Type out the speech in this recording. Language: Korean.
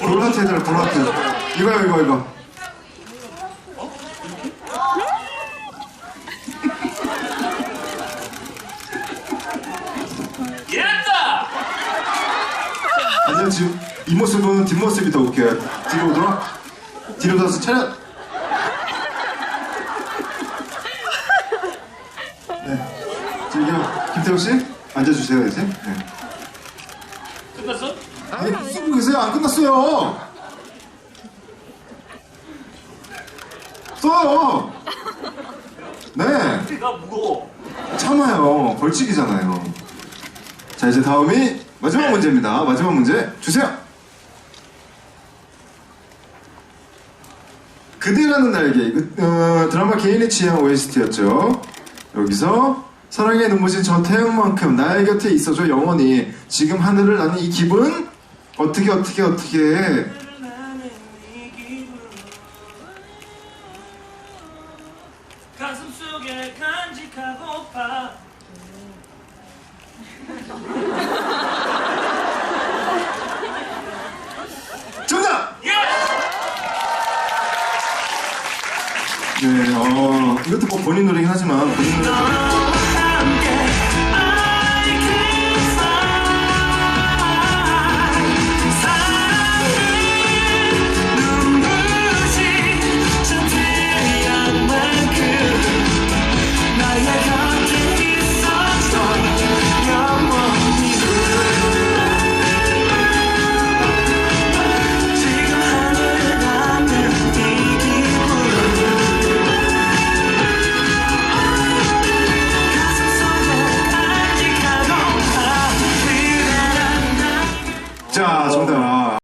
볼하트 해달라 볼하트 이거요 이거 이거. 이랬다! 아니요 지금 이 모습은 뒷모습이 더 웃겨요. 뒤로 오도록. 뒤로 돌아서 차렷. 네. 지금 김태형 씨 앉아주세요 이제. 네. 끝났어? 아니 쓰고 계세요? 안 끝났어요. 써요. 네. 내가 무거워. 참아요. 벌칙이잖아요. 자 이제 다음이 마지막 문제입니다. 마지막 문제 주세요. 그대라는 날개. 이거 어, 드라마 개인의 취향 OST였죠. 여기서 사랑에 눈부신 저 태양만큼 나의 곁에 있어줘 영원히. 지금 하늘을 나는 이 기분 어떻게 어떻게 어떻게 해 가슴 속에 간직하고파. 정답! 예! 네, 어, 이것도 뭐 본인 노래긴 하지만 본인 노래 자 정답